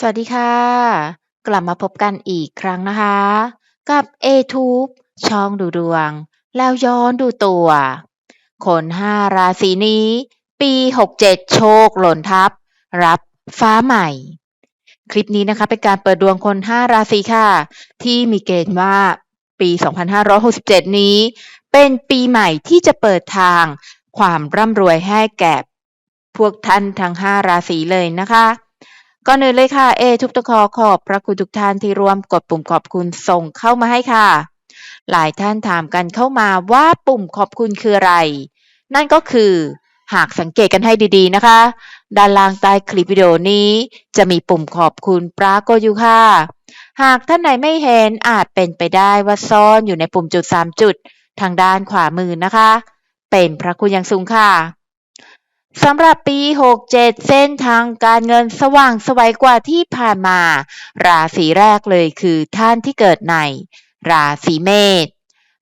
สวัสดีค่ะ กลับมาพบกันอีกครั้งนะคะ กับ A-Tube ช่องดูดวง แล้วย้อนดูตัว คน5ราศีนี้ ปี 67 โชคหล่นทับ รับฟ้าใหม่ คลิปนี้นะคะเป็นการเปิดดวงคน5ราศีค่ะ ที่มีเกณฑ์ว่าปี 2567 นี้ เป็นปีใหม่ที่จะเปิดทางความร่ำรวยให้แก่พวกท่านทั้ง5ราศีเลยนะคะ ก่อนอื่นเลยค่ะ เอ ทุกตะคอขอบพระคุณทุกท่านที่ร่วมกดปุ่มขอบคุณส่งเข้ามาให้ค่ะ หลายท่านถามกันเข้ามาว่าปุ่มขอบคุณคืออะไร นั่นก็คือหากสังเกตกันให้ดีๆนะคะ ด้านล่างใต้คลิปวิดีโอนี้ จะมีปุ่มขอบคุณปรากฏอยู่ค่ะ หากท่านไหนไม่เห็นอาจเป็นไปได้ว่าซ่อนอยู่ในปุ่มจุด 3 จุด ทางด้านขวามือนะคะ เป็นพระคุณอย่างสูงค่ะ สำหรับปี 67 เส้นทางการเงินสว่างสวัยกว่าที่ผ่านมา ราศีแรกเลยคือท่านที่เกิดใน ราศีเมษ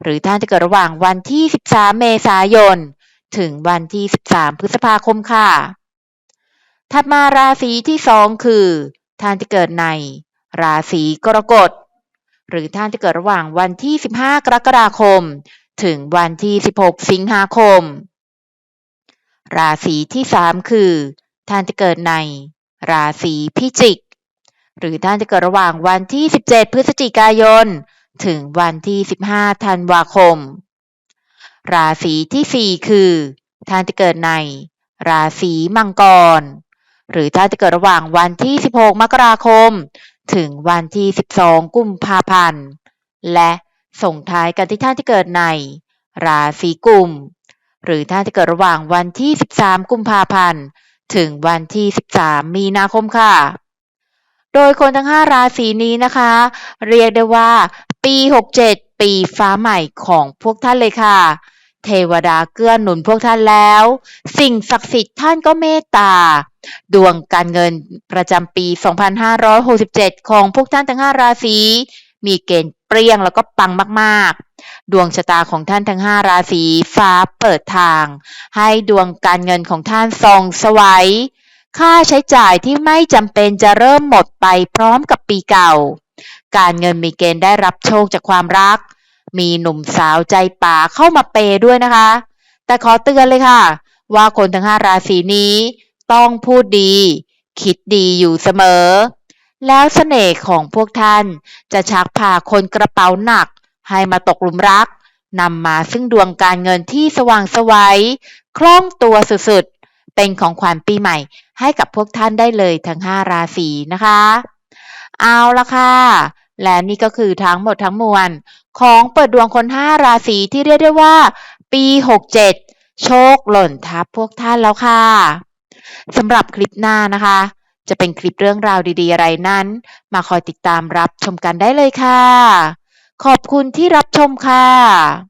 หรือท่านที่เกิดระหว่างวันที่ 13 เมษายน ถึงวันที่ 13 พฤษภาคมค่ะ ถัดมาราศีที่2คือท่านที่เกิดใน ราศีกรกฎหรือท่านที่เกิดระหว่างวันที่ 15 กรกฎาคม ถึงวันที่ 16 สิงหาคม ราศีที่3คือท่านที่เกิดในราศีพิจิก หรือท่านที่เกิดระหว่างวันที่ 17 พฤศจิกายน ถึงวันที่ 15 ธันวาคม ราศีที่ 4 คือ ท่านที่เกิดในราศีมังกร หรือท่านที่เกิดระหว่างวันที่ 16 มกราคม ถึงวันที่ 12 กุมภาพันธ์ และส่งท้ายกันที่ท่านที่เกิดในราศีกุม หรือท่านที่เกิดระหว่างวันที่ 13 กุมภาพันธ์ ถึงวันที่ 13 มีนาคมค่ะ โดยคนทั้ง 5 ราศีนี้นะคะ เรียกได้ว่า ปี 67 ปีฟ้าใหม่ของพวกท่านเลยค่ะ เทวดาเกื้อหนุนพวกท่านแล้ว สิ่งศักดิ์สิทธิ์ท่านก็เมตตา ดวงการเงินประจำปี 2567 ของพวกท่านทั้ง 5 ราศี มีเกณฑ์เปรี้ยงแล้วก็ปังมากๆ ดวงชะตาของท่านทั้ง 5 ราศีฟ้าเปิดทาง ให้ดวงการเงินของท่านส่องสวัยค่าใช้จ่ายที่ไม่จำเป็นจะเริ่มหมดไปพร้อมกับปีเก่า การเงินมีเกณฑ์ได้รับโชคจากความรัก มีหนุ่มสาวใจป่าเข้ามาเปย์ด้วยนะคะ แต่ขอเตือนเลยค่ะ ว่าคนทั้ง 5 ราศีนี้ต้องพูดดี คิดดีอยู่เสมอ แล้วเสน่ห์ของพวกท่านจะชักพาคนกระเป๋าหนัก ให้มาตกหลุมรักนำมาซึ่งดวงการเงินที่สว่างไสวัยคล่องตัวสุดๆ เป็นของขวัญปีใหม่ให้กับพวกท่านได้เลยทั้ง 5 ราศีนะคะ เอาละค่ะ และนี่ก็คือทั้งหมดทั้งมวล ของเปิดดวงคน 5 ราศีที่เรียกได้ว่า ปี 67 โชคหล่นทับพวกท่านแล้วค่ะสำหรับคลิปหน้านะคะ จะเป็นคลิปเรื่องราวดีๆ อะไรนั้น มาคอยติดตามรับชมกันได้เลยค่ะ ขอบคุณที่รับชมค่ะ